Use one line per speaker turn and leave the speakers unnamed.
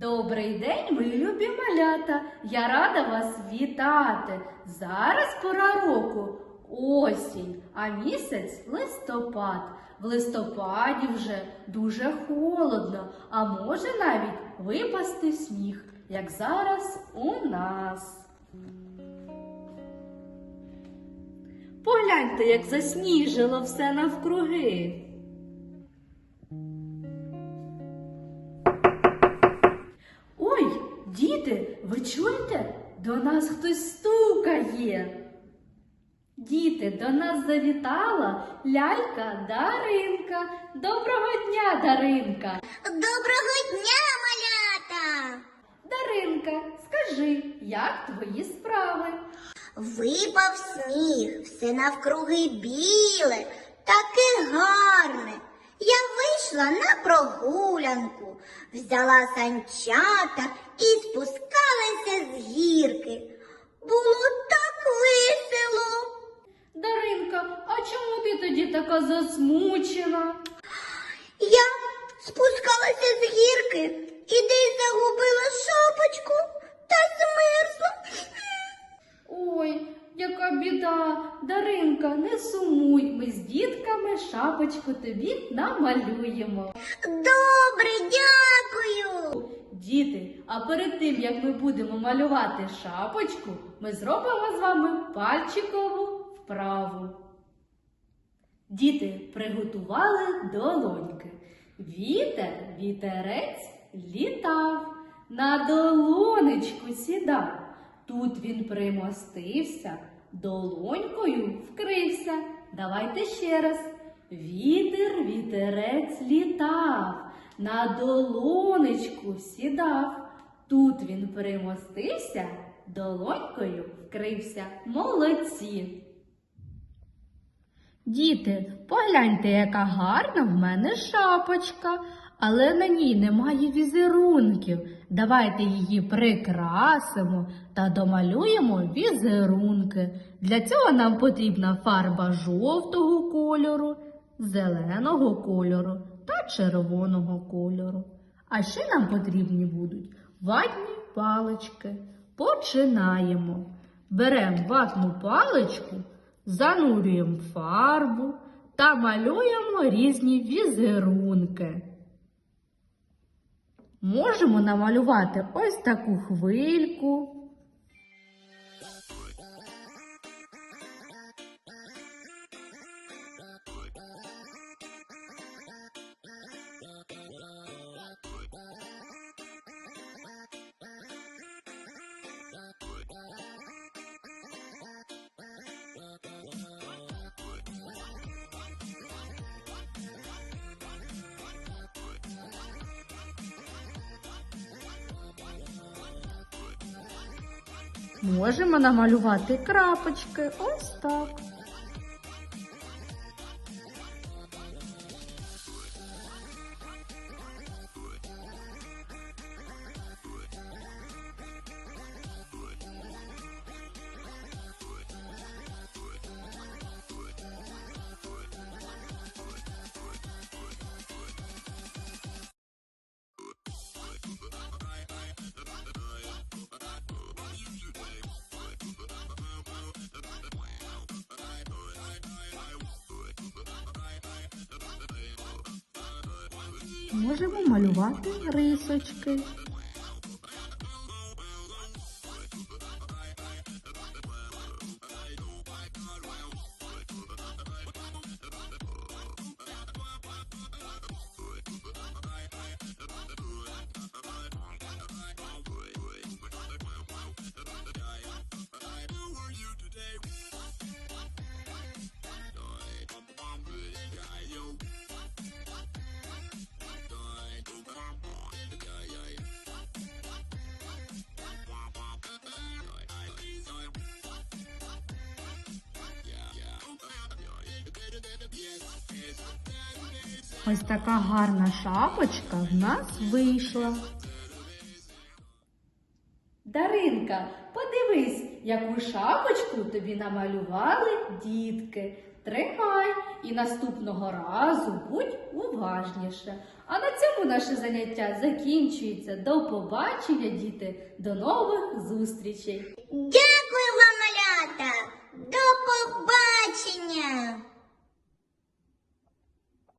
Добрий день, мої любі малята! Я рада вас вітати. Зараз пора року осінь, а місяць листопад. В листопаді вже дуже холодно, а може навіть випасти сніг, як зараз у нас. Погляньте, як засніжило все навкруги. Діти, ви чуєте? До нас хтось стукає. Діти, до нас завітала лялька Даринка. Доброго дня, Даринка.
Доброго дня, малята!
Даринка, скажи, як твої справи?
Випав сніг, все навкруги біле, таке гарне. Я вийшла на прогулянку, взяла санчата і спускалася з гірки. Було так весело.
Даринка, а чому ти тоді така засмучена?
Я спускалася з гірки і десь загубила шапочку
Даринка, не сумуй, ми з дітками шапочку тобі намалюємо.
Добре, дякую.
Діти, а перед тим як ми будемо малювати шапочку, ми зробимо з вами пальчикову вправу. Діти приготували долоньки. Вітер, вітерець літав, на долонечку сідав. Тут він примостився, долонькою вкрився. Давайте ще раз. Вітер, вітерець літав, на долонечку сідав. Тут він примостився, долонькою вкрився. Молодці. Діти, погляньте, яка гарна в мене шапочка, але на ній немає візерунків. Давайте її прикрасимо та домалюємо візерунки. Для цього нам потрібна фарба жовтого кольору, зеленого кольору та червоного кольору. А ще нам потрібні будуть ватні палички. Починаємо. Беремо ватну паличку, занурюємо фарбу та малюємо різні візерунки. Можемо намалювати ось таку хвильку. Можемо намалювати крапочки. Ось так. Можемо малювати рисочки. Ось така гарна шапочка в нас вийшла. Даринка, подивись, яку шапочку тобі намалювали дітки. Тримай і наступного разу будь уважніше. А на цьому наше заняття закінчується. До побачення, діти, до нових зустрічей.
Дякую вам, малята! До побачення!